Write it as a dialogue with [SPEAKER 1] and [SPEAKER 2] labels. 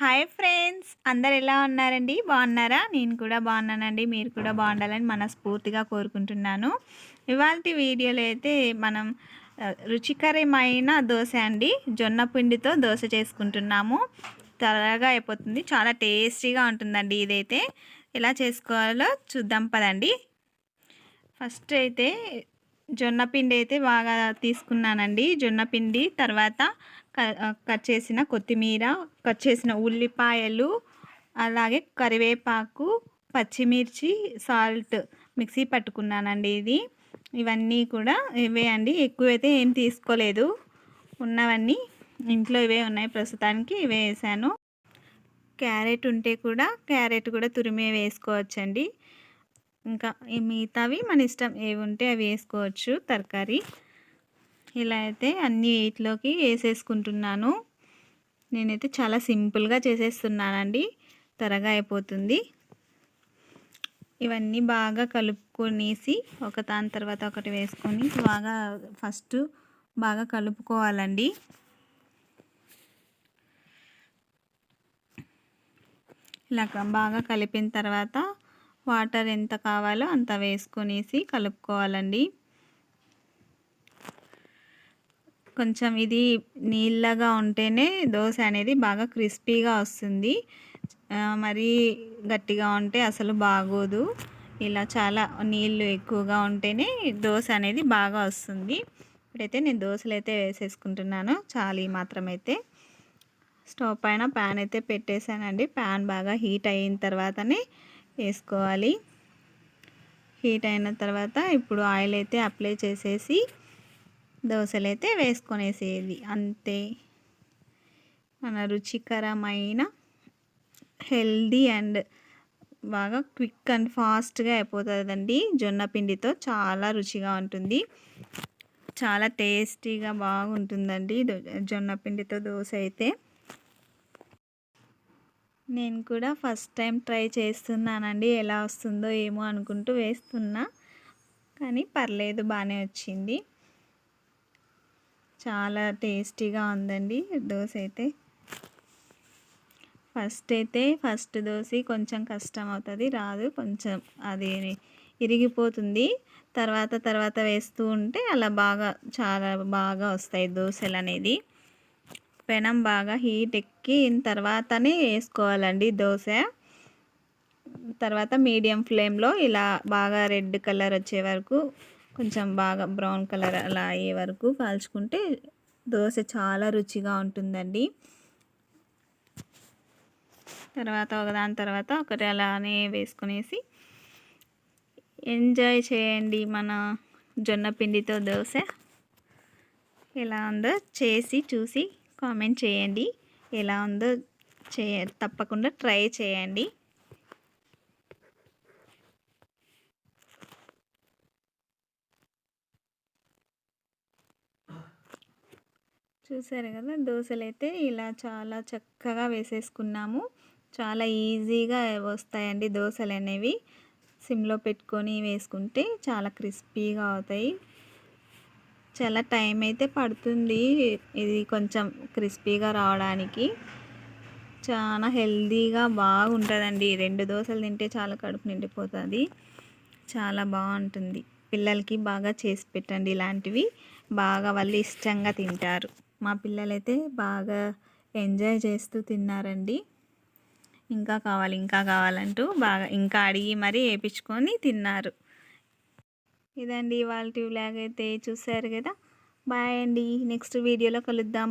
[SPEAKER 1] Hi friends అందరు ఎలా ఉన్నారండి? బాగున్నారా? నేను కూడా బాగున్నానండి. మీరు కూడా బాగుండాలని మనస్ఫూర్తిగా కోరుకుంటున్నాను. ఇవాళ వీడియోలో అయితే మనం రుచికరమైన దోశ అండి. జొన్న పిండితో దోశ చేసుకుంటున్నాము. త్వరగా అయిపోతుంది. చాలా టేస్టీగా ఉంటుందండి ఇదైతే. ఎలా చేసుకోవాలో చూద్దాం పదండి. ఫస్ట్ అయితే జొన్న పిండి అయితే బాగా తీసుకున్నానండి. జొన్న పిండి తర్వాత క- కట్ చేసిన కొత్తిమీర కట్ చేసిన ఉల్లిపాయలు అలాగే కరివేపాకు పచ్చిమిర్చి సాల్ట్ మిక్సీ పట్టుకున్నానండి ఇది. ఇవన్నీ కూడా ఇవే అండి. ఎక్కువైతే ఏం తీసుకోలేదు. ఉన్నవన్నీ ఇంట్లో ఇవే ఉన్నాయి. ప్రస్తుతానికి ఇవే వేసాను. క్యారెట్ ఉంటే కూడా క్యారెట్ కూడా తురిమే వేసుకోవచ్చండి. ఇంకా ఈ మిగతావి మన ఇష్టం ఏవి ఉంటే అవి వేసుకోవచ్చు తరకారీ. ఇలా అయితే అన్ని వీటిలోకి వేసేసుకుంటున్నాను. నేనైతే చాలా సింపుల్గా చేసేస్తున్నానండి. త్వరగా అయిపోతుంది. ఇవన్నీ బాగా కలుపుకొనేసి ఒక దాని తర్వాత ఒకటి వేసుకొని బాగా ఫస్ట్ బాగా కలుపుకోవాలండి. ఇలా బాగా కలిపిన తర్వాత వాటర్ ఎంత కావాలో అంత వేసుకునేసి కలుపుకోవాలండి. కొంచెం ఇది నీళ్ళగా ఉంటేనే దోశ అనేది బాగా క్రిస్పీగా వస్తుంది. మరి మరీ గట్టిగా ఉంటే అసలు బాగోదు. ఇలా చాలా నీళ్ళు ఎక్కువగా ఉంటేనే దోశ అనేది బాగా వస్తుంది. ఇప్పుడైతే నేను దోశలు అయితే వేసేసుకుంటున్నాను. చాలు మాత్రం అయితే స్టవ్ పైన ప్యాన్ అయితే పెట్టేశానండి. ప్యాన్ బాగా హీట్ అయిన తర్వాతనే వేసుకోవాలి. హీట్ అయిన తర్వాత ఇప్పుడు ఆయిల్ అయితే అప్లై చేసేసి దోశలు అయితే వేసుకొనేసేది. అంతే. మన రుచికరమైన హెల్దీ అండ్ బాగా క్విక్ అండ్ ఫాస్ట్గా అయిపోతుందండి. జొన్న పిండితో చాలా రుచిగా ఉంటుంది. చాలా టేస్టీగా బాగుంటుందండి. జొన్న పిండితో దోశ అయితే. నేను కూడా ఫస్ట్ టైం ట్రై చేస్తున్నానండి. ఎలా వస్తుందో ఏమో అనుకుంటూ వేస్తున్నా. కానీ పర్లేదు బాగానే వచ్చింది. చాలా టేస్టీగా ఉందండి దోశ అయితే ఫస్ట్ అయితే ఫస్ట్ దోశ కొంచెం కష్టం అవుతుంది రాదు. కొంచెం అది ఇరిగిపోతుంది. తర్వాత తర్వాత వేస్తూ ఉంటే అలా బాగా చాలా బాగా వస్తాయి దోశలు అనేది పెనం బాగా హీట్ ఎక్కిన తర్వాతనే వేసుకోవాలండి దోశ. తర్వాత మీడియం ఫ్లేమ్లో ఇలా బాగా రెడ్ కలర్ వచ్చే వరకు కొంచెం బాగా బ్రౌన్ కలర్ అలా అయ్యే వరకు కాల్చుకుంటే దోశ చాలా రుచిగా ఉంటుందండి. తర్వాత ఒకదాని తర్వాత ఒకటి అలానే వేసుకునేసి ఎంజాయ్ చేయండి మన జొన్న పిండితో దోశ. ఎలా ఉందో చేసి చూసి కామెంట్ చేయండి. ఎలా ఉందో చే తప్పకుండా ట్రై చేయండి. చూసారు కదా దోశలు అయితే ఇలా చాలా చక్కగా వేసేసుకున్నాము. చాలా ఈజీగా వస్తాయండి దోశలు అనేవి సిమ్లో పెట్టుకొని వేసుకుంటే చాలా క్రిస్పీగా అవుతాయి. చాలా టైం అయితే పడుతుంది. ఇది కొంచెం క్రిస్పీగా రావడానికి. చాలా హెల్తీగా బాగుంటుందండి. రెండు దోశలు తింటే చాలా కడుపు నిండిపోతుంది. చాలా బాగుంటుంది. పిల్లలకి బాగా చేసి పెట్టండి ఇలాంటివి. బాగా వాళ్ళు ఇష్టంగా తింటారు. మా పిల్లలైతే బాగా ఎంజాయ్ చేస్తూ తిన్నారండి. ఇంకా కావాలి ఇంకా కావాలంటూ బాగా ఇంకా అడిగి మరీ వేయించుకొని తిన్నారు. ఇదండి వాళ్ళ వ్లాగ్ అయితే చూసారు కదా. బాయ్ అండి. నెక్స్ట్ వీడియోలో కలుద్దాం.